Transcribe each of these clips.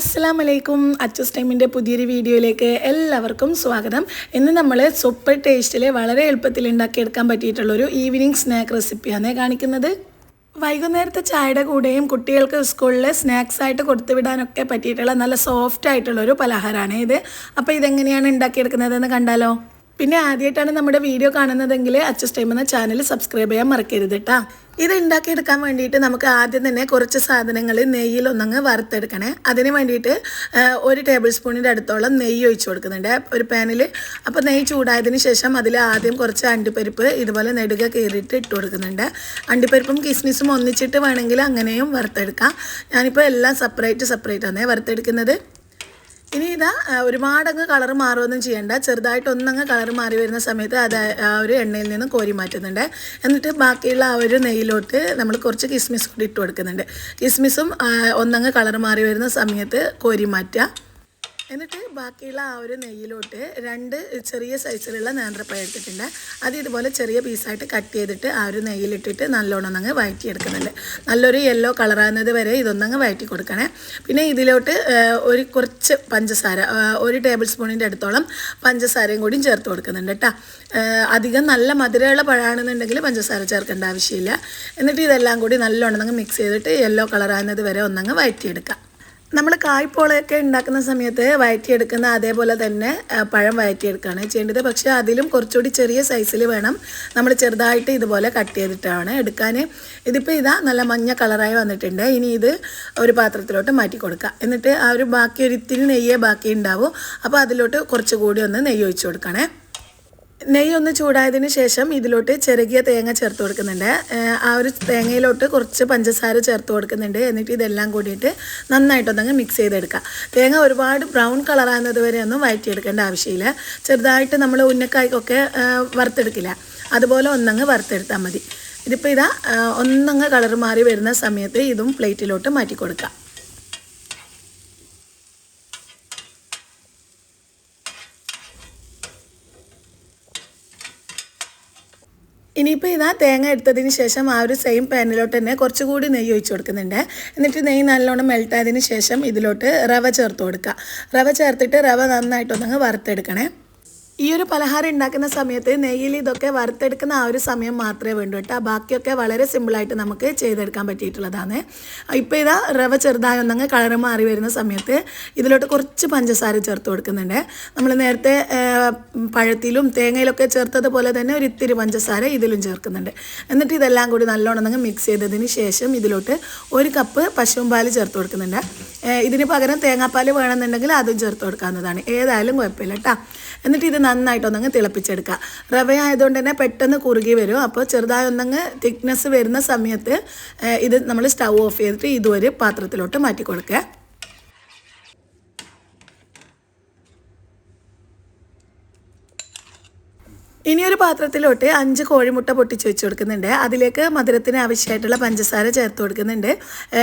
അസ്സാം വലൈക്കും അച്ചസ് ടൈമിന്റെ പുതിയൊരു വീഡിയോയിലേക്ക് എല്ലാവർക്കും സ്വാഗതം. ഇന്ന് നമ്മൾ സൂപ്പർ ടേസ്റ്റിൽ വളരെ എളുപ്പത്തിൽ ഉണ്ടാക്കിയെടുക്കാൻ പറ്റിയിട്ടുള്ളൊരു ഈവനിങ് സ്നാക്ക് റെസിപ്പിയാണ് കാണിക്കുന്നത്. വൈകുന്നേരത്തെ ചായയുടെ കൂടെയും കുട്ടികൾക്ക് സ്കൂളിൽ സ്നാക്സ് ആയിട്ട് കൊടുത്തു വിടാനൊക്കെ പറ്റിയിട്ടുള്ള നല്ല സോഫ്റ്റ് ആയിട്ടുള്ളൊരു പലഹാരമാണ് ഇത്. അപ്പോൾ ഇതെങ്ങനെയാണ് ഉണ്ടാക്കിയെടുക്കുന്നതെന്ന് കണ്ടാലോ? പിന്നെ ആദ്യമായിട്ടാണ് നമ്മുടെ വീഡിയോ കാണുന്നതെങ്കിൽ അച്ചസ് ടൈം എന്ന ചാനൽ സബ്സ്ക്രൈബ് ചെയ്യാൻ മറക്കരുത് കേട്ടോ ഇത് ഉണ്ടാക്കിയെടുക്കാൻ വേണ്ടിയിട്ട് നമുക്ക് ആദ്യം തന്നെ കുറച്ച് സാധനങ്ങൾ നെയ്യിൽ ഒന്നങ്ങ് വറുത്തെടുക്കണേ. അതിന് വേണ്ടിയിട്ട് ഒരു ടേബിൾ സ്പൂണിന്റെ അടുത്തോളം നെയ്യ് ഒഴിച്ചു കൊടുക്കുന്നുണ്ട്. ഒരു പാനിൽ അപ്പോൾ നെയ്യ് ചൂടായതിന് ശേഷം അതിൽ ആദ്യം കുറച്ച് അണ്ടിപ്പരിപ്പ് ഇതുപോലെ നെടുക കീറിയിട്ട് ഇട്ട് കൊടുക്കുന്നുണ്ട്. അണ്ടിപ്പരിപ്പും കിസ്മിസും ഒന്നിച്ചിട്ട് വേണമെങ്കിൽ അങ്ങനെയും വറുത്തെടുക്കാം. ഞാനിപ്പോൾ എല്ലാം സെപ്പറേറ്റ് സെപ്പറേറ്റ് ആണ് വറുത്തെടുക്കുന്നത്. ഇനി ഇതാ ഒരുപാട് ഒരുപാടങ്ങ് കളർ മാറുമൊന്നും ചെയ്യണ്ട. ചെറുതായിട്ട് ഒന്നങ്ങ് കളർ മാറി വരുന്ന സമയത്ത് അത് ആ ഒരു എണ്ണയിൽ നിന്ന് കോരി മാറ്റുന്നുണ്ട്. എന്നിട്ട് ബാക്കിയുള്ള ആ ഒരു നെയ്യിലോട്ട് നമ്മൾ കുറച്ച് കിസ്മിസ് കൂടി ഇട്ട് കൊടുക്കുന്നുണ്ട്. കിസ്മിസും ഒന്നങ്ങ് കളർ മാറി വരുന്ന സമയത്ത് കോരി മാറ്റുക. എന്നിട്ട് ബാക്കിയുള്ള ആ ഒരു നെയ്യിലോട്ട് രണ്ട് ചെറിയ സൈസിലുള്ള നേന്ത്രപ്പഴം എടുത്തിട്ടുണ്ട്. അത് ഇതുപോലെ ചെറിയ പീസായിട്ട് കട്ട് ചെയ്തിട്ട് ആ ഒരു നെയ്യിലിട്ടിട്ട് നല്ലോണം അങ്ങ് വഴറ്റിയെടുക്കുന്നുണ്ട് നല്ലൊരു യെല്ലോ കളറാകുന്നത് വരെ ഇതൊന്നങ്ങ് വഴറ്റി കൊടുക്കണേ. പിന്നെ ഇതിലോട്ട് ഒരു കുറച്ച് പഞ്ചസാര ഒരു ടേബിൾ സ്പൂണിന്റെ അടുത്തോളം പഞ്ചസാരയും കൂടി ചേർത്ത് കൊടുക്കുന്നുണ്ട് കേട്ടോ അധികം നല്ല മധുരമുള്ള പഴമാണെന്നുണ്ടെങ്കിൽ പഞ്ചസാര ചേർക്കേണ്ട ആവശ്യമില്ല. എന്നിട്ട് ഇതെല്ലാം കൂടി നല്ലോണം അങ്ങ് മിക്സ് ചെയ്തിട്ട് യെല്ലോ കളറാകുന്നത് വരെ ഒന്നങ്ങ് വഴറ്റിയെടുക്കാം നമ്മൾ കായ്പോളയൊക്കെ ഉണ്ടാക്കുന്ന സമയത്ത് വഴറ്റിയെടുക്കുന്ന അതേപോലെ തന്നെ പഴം വഴറ്റിയെടുക്കുകയാണ് ചെയ്യേണ്ടത്. പക്ഷേ അതിലും കുറച്ചുകൂടി ചെറിയ സൈസിൽ വേണം നമ്മൾ ചെറുതായിട്ട് ഇതുപോലെ കട്ട് ചെയ്തിട്ടാണ് എടുക്കാൻ ഇതിപ്പോൾ ഇതാ നല്ല മഞ്ഞ കളറായി വന്നിട്ടുണ്ട്. ഇനി ഇത് ഒരു പാത്രത്തിലോട്ട് മാറ്റി കൊടുക്കുക എന്നിട്ട് ആ ഒരു ബാക്കി ഒരു ഇത്തിരി നെയ്യേ ബാക്കി ഉണ്ടാവും അപ്പോൾ അതിലോട്ട് കുറച്ചുകൂടി ഒന്ന് നെയ്യ് ഒഴിച്ച് കൊടുക്കണേ. നെയ്യ് ഒന്ന് ചൂടായതിന് ശേഷം ഇതിലോട്ട് ചെറുകിയ തേങ്ങ ചേർത്ത് കൊടുക്കുന്നുണ്ട്. ആ ഒരു തേങ്ങയിലോട്ട് കുറച്ച് പഞ്ചസാര ചേർത്ത് കൊടുക്കുന്നുണ്ട്. എന്നിട്ട് ഇതെല്ലാം കൂടിയിട്ട് നന്നായിട്ടൊന്നങ്ങ് മിക്സ് ചെയ്തെടുക്കുക തേങ്ങ ഒരുപാട് ബ്രൗൺ കളറാകുന്നത് വരെ ഒന്നും വഴറ്റിയെടുക്കേണ്ട ആവശ്യമില്ല. ചെറുതായിട്ട് നമ്മൾ ഉന്നക്കായ്ക്കൊക്കെ വറുത്തെടുക്കില്ല. അതുപോലെ ഒന്നങ്ങ് വറുത്തെടുത്താൽ മതി. ഇതിപ്പോൾ ഇതാ ഒന്നങ്ങ് കളർ മാറി വരുന്ന സമയത്ത് ഇതും പ്ലേറ്റിലോട്ട് മാറ്റി കൊടുക്കാം. ഇനിയിപ്പോൾ ഇതാ തേങ്ങ എടുത്തതിന് ശേഷം ആ ഒരു സെയിം പാനിലോട്ട് തന്നെ കുറച്ചുകൂടി നെയ്യ് ഒഴിച്ച് കൊടുക്കുന്നുണ്ട്. എന്നിട്ട് നെയ്യ് നല്ലോണം മെൽട്ടായതിന് ശേഷം ഇതിലോട്ട് റവ ചേർത്ത് കൊടുക്കുക റവ ചേർത്തിട്ട് റവ നന്നായിട്ടൊന്നങ്ങ് വറുത്തെടുക്കണേ. ഈ ഒരു പലഹാരം ഉണ്ടാക്കുന്ന സമയത്ത് നെയ്യിൽ ഇതൊക്കെ വറുത്തെടുക്കുന്ന ആ ഒരു സമയം മാത്രമേ വേണ്ടൂ കേട്ടോ. ബാക്കിയൊക്കെ വളരെ സിമ്പിളായിട്ട് നമുക്ക് ചെയ്തെടുക്കാൻ പറ്റിയിട്ടുള്ളതാണ്. ഇപ്പോൾ ഇതാ റവ ചെറുതായി ഒന്നങ്ങ് കളർ മാറി വരുന്ന സമയത്ത് ഇതിലോട്ട് കുറച്ച് പഞ്ചസാര ചേർത്ത് കൊടുക്കുന്നുണ്ട്. നമ്മൾ നേരത്തെ പഴത്തിലും തേങ്ങയിലൊക്കെ ചേർത്തതുപോലെ തന്നെ ഒരു ഇത്തിരി പഞ്ചസാര ഇതിലും ചേർക്കുന്നുണ്ട്. എന്നിട്ട് ഇതെല്ലാം കൂടി നല്ലോണം അങ്ങ് മിക്സ് ചെയ്തതിന് ശേഷം ഇതിലോട്ട് ഒരു കപ്പ് പശുവും പാൽ ചേർത്ത് കൊടുക്കുന്നുണ്ട്. ഇതിന് പകരം തേങ്ങാപ്പാൽ വേണമെന്നുണ്ടെങ്കിൽ അതും ചേർത്ത് കൊടുക്കാവുന്നതാണ്. ഏതായാലും കുഴപ്പമില്ല കേട്ടോ. എന്നിട്ട് ഇത് നന്നായിട്ടൊന്നങ്ങ് തിളപ്പിച്ചെടുക്കുക. റവ ആയതുകൊണ്ട് തന്നെ പെട്ടെന്ന് കുറുകി വരും. അപ്പോൾ ചെറുതായി ഒന്നങ്ങ് തിക്നെസ് വരുന്ന സമയത്ത് ഇത് നമ്മൾ സ്റ്റൗ ഓഫ് ചെയ്തിട്ട് ഇതൊരു പാത്രത്തിലോട്ട് മാറ്റി കൊടുക്കുക ഇനി ഒരു പാത്രത്തിലോട്ട് അഞ്ച് കോഴിമുട്ട പൊട്ടിച്ച് വെച്ച് കൊടുക്കുന്നുണ്ട്. അതിലേക്ക് മധുരത്തിന് ആവശ്യമായിട്ടുള്ള പഞ്ചസാര ചേർത്ത് കൊടുക്കുന്നുണ്ട്.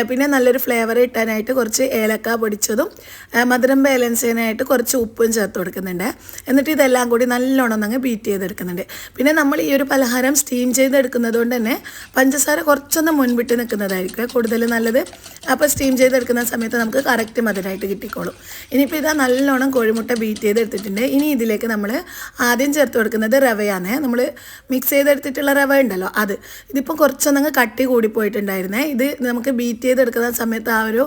പിന്നെ നല്ലൊരു ഫ്ലേവർ കിട്ടാനായിട്ട് കുറച്ച് ഏലക്ക പൊടിച്ചതും മധുരം ബാലൻസ് ചെയ്യാനായിട്ട് കുറച്ച് ഉപ്പും ചേർത്ത് കൊടുക്കുന്നുണ്ട്. എന്നിട്ട് ഇതെല്ലാം കൂടി നല്ലോണം അങ്ങ് ബീറ്റ് ചെയ്തെടുക്കുന്നുണ്ട്. പിന്നെ നമ്മൾ ഈ ഒരു പലഹാരം സ്റ്റീം ചെയ്തെടുക്കുന്നത് കൊണ്ട് തന്നെ പഞ്ചസാര കുറച്ചൊന്ന് മുൻപിട്ട് നിൽക്കുന്നതായിരിക്കും. കൂടുതൽ നല്ലത് അപ്പോൾ സ്റ്റീം ചെയ്തെടുക്കുന്ന സമയത്ത് നമുക്ക് കറക്റ്റ് മധുരമായിട്ട് കിട്ടിക്കോളും. ഇനിയിപ്പോൾ ഇതാ നല്ലോണം കോഴിമുട്ട ബീറ്റ് ചെയ്തെടുത്തിട്ടുണ്ട്. ഇനി ഇതിലേക്ക് നമ്മൾ ആദ്യം ചേർത്ത് കൊടുക്കുന്നത് റവയാണ്. നമ്മൾ മിക്സ് ചെയ്തെടുത്തിട്ടുള്ള റവ ഉണ്ടല്ലോ അത്. ഇതിപ്പോൾ കുറച്ചൊന്നങ്ങ് കട്ടി കൂടിപ്പോയിട്ടുണ്ടായിരുന്നേ. ഇത് നമുക്ക് ബീറ്റ് ചെയ്തെടുക്കുന്ന സമയത്ത് ആ ഒരു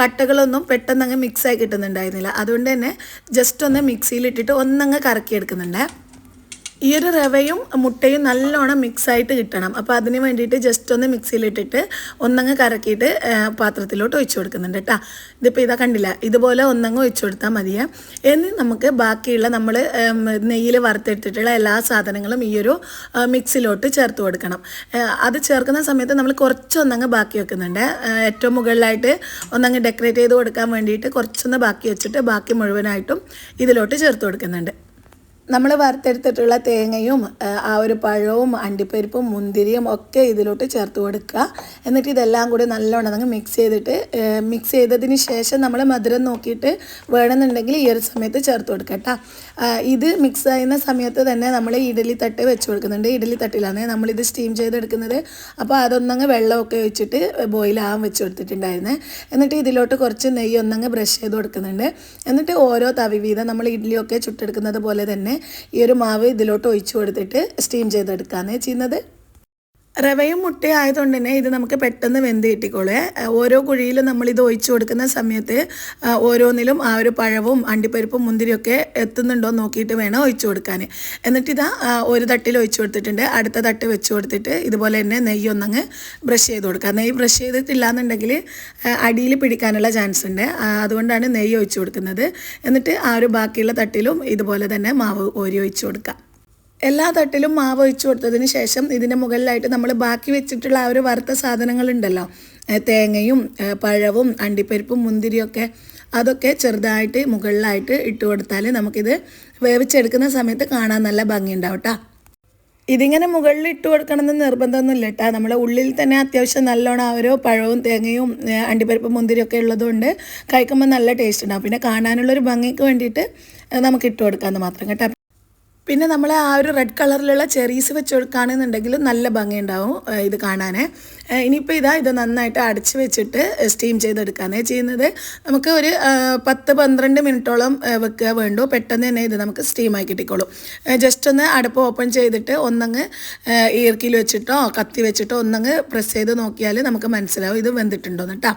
കട്ടകളൊന്നും പെട്ടെന്ന് അങ്ങ് മിക്സായി കിട്ടുന്നുണ്ടായിരുന്നില്ല. അതുകൊണ്ട് തന്നെ ജസ്റ്റ് ഒന്ന് മിക്സിയിലിട്ടിട്ട് ഒന്നങ്ങ് കറക്കിയെടുക്കുന്നുണ്ട്. ഈ ഒരു റവയും മുട്ടയും നല്ലോണം മിക്സ് ആയിട്ട് കിട്ടണം. അപ്പോൾ അതിന് വേണ്ടിയിട്ട് ജസ്റ്റ് ഒന്ന് മിക്സിയിലിട്ടിട്ട് ഒന്നങ്ങ് കറക്കിയിട്ട് പാത്രത്തിലോട്ട് ഒഴിച്ചു കൊടുക്കുന്നുണ്ട് കേട്ടോ ഇതിപ്പോൾ ഇതാ കണ്ടില്ല? ഇതുപോലെ ഒന്നങ്ങ് ഒഴിച്ചു കൊടുത്താൽ മതിയേ. ഇനി നമുക്ക് ബാക്കിയുള്ള നമ്മൾ നെയ്യിൽ വറുത്തെടുത്തിട്ടുള്ള എല്ലാ സാധനങ്ങളും ഈ ഒരു മിക്സിലോട്ട് ചേർത്ത് കൊടുക്കണം. അത് ചേർക്കുന്ന സമയത്ത് നമ്മൾ കുറച്ചൊന്നങ്ങ് ബാക്കി വെക്കുന്നുണ്ട്. ഏറ്റവും മുകളിലായിട്ട് ഒന്നങ്ങ് ഡെക്കറേറ്റ് ചെയ്ത് കൊടുക്കാൻ വേണ്ടിയിട്ട് കുറച്ചൊന്ന് ബാക്കി വെച്ചിട്ട് ബാക്കി മുഴുവനായിട്ടും ഇതിലോട്ട് ചേർത്ത് കൊടുക്കുന്നുണ്ട്. നമ്മൾ വറുത്തെടുത്തിട്ടുള്ള തേങ്ങയും ആ, ഒരു പഴവും അണ്ടിപ്പരിപ്പും മുന്തിരിയും ഒക്കെ ഇതിലോട്ട് ചേർത്ത് കൊടുക്കുക. എന്നിട്ട് ഇതെല്ലാം കൂടി നല്ലോണം അങ്ങ് മിക്സ് ചെയ്തിട്ട് മിക്സ് ചെയ്തതിന് ശേഷം നമ്മൾ മധുരം നോക്കിയിട്ട് വേണമെന്നുണ്ടെങ്കിൽ ഈ ഒരു സമയത്ത് ചേർത്ത് കൊടുക്കുക ഇത് മിക്സ് ചെയ്യുന്ന സമയത്ത് തന്നെ നമ്മൾ ഇഡലി തട്ട് വെച്ച് കൊടുക്കുന്നുണ്ട്. ഇഡലി തട്ടിലാണ് നമ്മളിത് സ്റ്റീം ചെയ്തെടുക്കുന്നത്. അപ്പോൾ അതൊന്നങ്ങ് വെള്ളമൊക്കെ ഒഴിച്ചിട്ട് ബോയിലാവാൻ വെച്ച് കൊടുത്തിട്ടുണ്ടായിരുന്നേ. എന്നിട്ട് ഇതിലോട്ട് കുറച്ച് നെയ്യ് ഒന്നങ്ങ് ബ്രഷ് ചെയ്ത് കൊടുക്കുന്നുണ്ട്. എന്നിട്ട് ഓരോ തവി വീതം നമ്മൾ ഇഡ്ഡലിയൊക്കെ ചുട്ടെടുക്കുന്നത് പോലെ തന്നെ ഈ ഒരു മാവ് ഇതിലോട്ട് ഒഴിച്ചു കൊടുത്തിട്ട് സ്റ്റീം ചെയ്തെടുക്കുകയാണ് ചെയ്യുന്നത്. റവയും മുട്ടയും ആയതുകൊണ്ട് തന്നെ ഇത് നമുക്ക് പെട്ടെന്ന് വെന്ത് കിട്ടിക്കോളേ. ഓരോ കുഴിയിലും നമ്മൾ ഇത് ഒഴിച്ചു കൊടുക്കുന്ന സമയത്ത് ഓരോന്നിലും ആ ഒരു പഴവും അണ്ടിപ്പരിപ്പും മുന്തിരിയൊക്കെ എത്തുന്നുണ്ടോ നോക്കിയിട്ട് വേണം ഒഴിച്ചു കൊടുക്കാൻ. എന്നിട്ട് ഇതാ ഒരു തട്ടിൽ ഒഴിച്ചു കൊടുത്തിട്ടുണ്ട്. അടുത്ത തട്ട് വെച്ച് കൊടുത്തിട്ട് ഇതുപോലെ തന്നെ നെയ്യ് ഒന്നങ്ങ് ബ്രഷ് ചെയ്ത് കൊടുക്കുക നെയ്യ് ബ്രഷ് ചെയ്തിട്ടില്ല എന്നുണ്ടെങ്കിൽ അടിയിൽ പിടിക്കാനുള്ള ചാൻസ് ഉണ്ട്. അതുകൊണ്ടാണ് നെയ്യ് ഒഴിച്ചു കൊടുക്കുന്നത്. എന്നിട്ട് ആ ഒരു ബാക്കിയുള്ള തട്ടിലും ഇതുപോലെ തന്നെ മാവ് ഓരി ഒഴിച്ചു കൊടുക്കുക എല്ലാ തട്ടിലും മാവ് ഒഴിച്ചു കൊടുത്തതിന് ശേഷം ഇതിന്റെ മുകളിലായിട്ട് നമ്മൾ ബാക്കി വെച്ചിട്ടുള്ള ആ ഒരു വറുത്ത സാധനങ്ങളുണ്ടല്ലോ. തേങ്ങയും പഴവും അണ്ടിപ്പരിപ്പും മുന്തിരിയൊക്കെ അതൊക്കെ ചെറുതായിട്ട് മുകളിലായിട്ട് ഇട്ട് കൊടുത്താൽ നമുക്കിത് വേവിച്ചെടുക്കുന്ന സമയത്ത് കാണാൻ നല്ല ഭംഗിയുണ്ടാവും കേട്ടോ ഇതിങ്ങനെ മുകളിൽ ഇട്ട് കൊടുക്കണമെന്ന് നിർബന്ധമൊന്നുമില്ല കേട്ടോ നമ്മുടെ ഉള്ളിൽ തന്നെ അത്യാവശ്യം നല്ലോണം ആ ഒരു പഴവും തേങ്ങയും അണ്ടിപ്പരിപ്പും മുന്തിരിയൊക്കെ ഉള്ളതുകൊണ്ട് കഴിക്കുമ്പോൾ നല്ല ടേസ്റ്റ് ഉണ്ടാവും. പിന്നെ കാണാനുള്ളൊരു ഭംഗിക്ക് വേണ്ടിയിട്ട് നമുക്ക് ഇട്ട് കൊടുക്കാമെന്ന് മാത്രം കേട്ടോ. പിന്നെ നമ്മൾ ആ ഒരു റെഡ് കളറിലുള്ള ചെറീസ് വെച്ച് കൊടുക്കുകയാണെന്നുണ്ടെങ്കിൽ നല്ല ഭംഗിയുണ്ടാവും ഇത് കാണാൻ ഇനിയിപ്പോൾ ഇതാ ഇത് നന്നായിട്ട് അടച്ച് വെച്ചിട്ട് സ്റ്റീം ചെയ്തെടുക്കാനേ ചെയ്യുന്നത്. നമുക്ക് ഒരു പത്ത് പന്ത്രണ്ട് മിനിറ്റോളം വെക്കുക വേണ്ടു. പെട്ടെന്ന് തന്നെ ഇത് നമുക്ക് സ്റ്റീമായി കിട്ടിക്കോളും. ജസ്റ്റ് ഒന്ന് അടുപ്പ് ഓപ്പൺ ചെയ്തിട്ട് ഒന്നങ്ങ് ഈർക്കിൽ വെച്ചിട്ടോ കത്തി വെച്ചിട്ടോ ഒന്നങ്ങ് പ്രസ് ചെയ്ത് നോക്കിയാൽ നമുക്ക് മനസ്സിലാവും ഇത് വെന്തിട്ടുണ്ടോന്ന് കേട്ടോ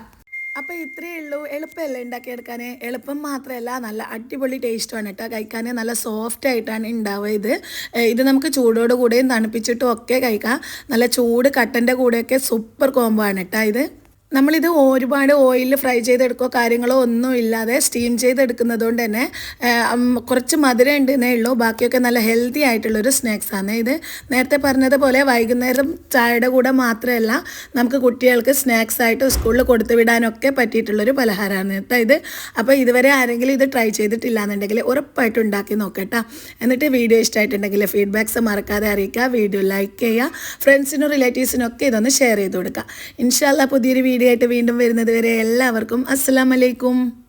അപ്പോൾ ഇത്രയേ ഉള്ളൂ. എളുപ്പമല്ലേ ഉണ്ടാക്കിയെടുക്കാൻ എളുപ്പം മാത്രമല്ല നല്ല അടിപൊളി ടേസ്റ്റുമാണ് കേട്ടോ. കഴിക്കാൻ നല്ല സോഫ്റ്റ് ആയിട്ടാണ് ഉണ്ടാവുക ഇത്. ഇത് നമുക്ക് ചൂടോട് കൂടെയും തണുപ്പിച്ചിട്ടും ഒക്കെ കഴിക്കാം. നല്ല ചൂട് കട്ടന്റെ കൂടെയൊക്കെ സൂപ്പർ കോംബോ ആണ് കേട്ടോ ഇത്. നമ്മളിത് ഒരുപാട് ഓയിലിൽ ഫ്രൈ ചെയ്തെടുക്കോ കാര്യങ്ങളോ ഒന്നും ഇല്ലാതെ സ്റ്റീം ചെയ്തെടുക്കുന്നത് കൊണ്ട് തന്നെ കുറച്ച് മധുരം ഉണ്ടെന്നേ ഉള്ളൂ. ബാക്കിയൊക്കെ നല്ല ഹെൽത്തി ആയിട്ടുള്ളൊരു സ്നാക്സാണ് ഇത് നേരത്തെ പറഞ്ഞതുപോലെ വൈകുന്നേരം ചായയുടെ കൂടെ മാത്രമല്ല നമുക്ക് കുട്ടികൾക്ക് സ്നാക്സ് ആയിട്ട് സ്കൂളിൽ കൊടുത്തു വിടാനൊക്കെ പറ്റിയിട്ടുള്ളൊരു പലഹാരമാണ് കേട്ടോ ഇത്. അപ്പോൾ ഇതുവരെ ആരെങ്കിലും ഇത് ട്രൈ ചെയ്തിട്ടില്ല എന്നുണ്ടെങ്കിൽ ഉറപ്പായിട്ടും ഉണ്ടാക്കി നോക്കട്ടോ. എന്നിട്ട് വീഡിയോ ഇഷ്ടമായിട്ടുണ്ടെങ്കിൽ ഫീഡ്ബാക്ക്സ് മറക്കാതെ അറിയിക്കുക. വീഡിയോ ലൈക്ക് ചെയ്യുക. ഫ്രണ്ട്സിനും റിലേറ്റീവ്സിനും ഒക്കെ ഇതൊന്ന് ഷെയർ ചെയ്ത് കൊടുക്കുക. ഇൻഷാല്ല പുതിയൊരു വീഡിയോ ആയിട്ട് വീണ്ടും വരുന്നത് വരെ എല്ലാവർക്കും അസ്സലാമലൈക്കും.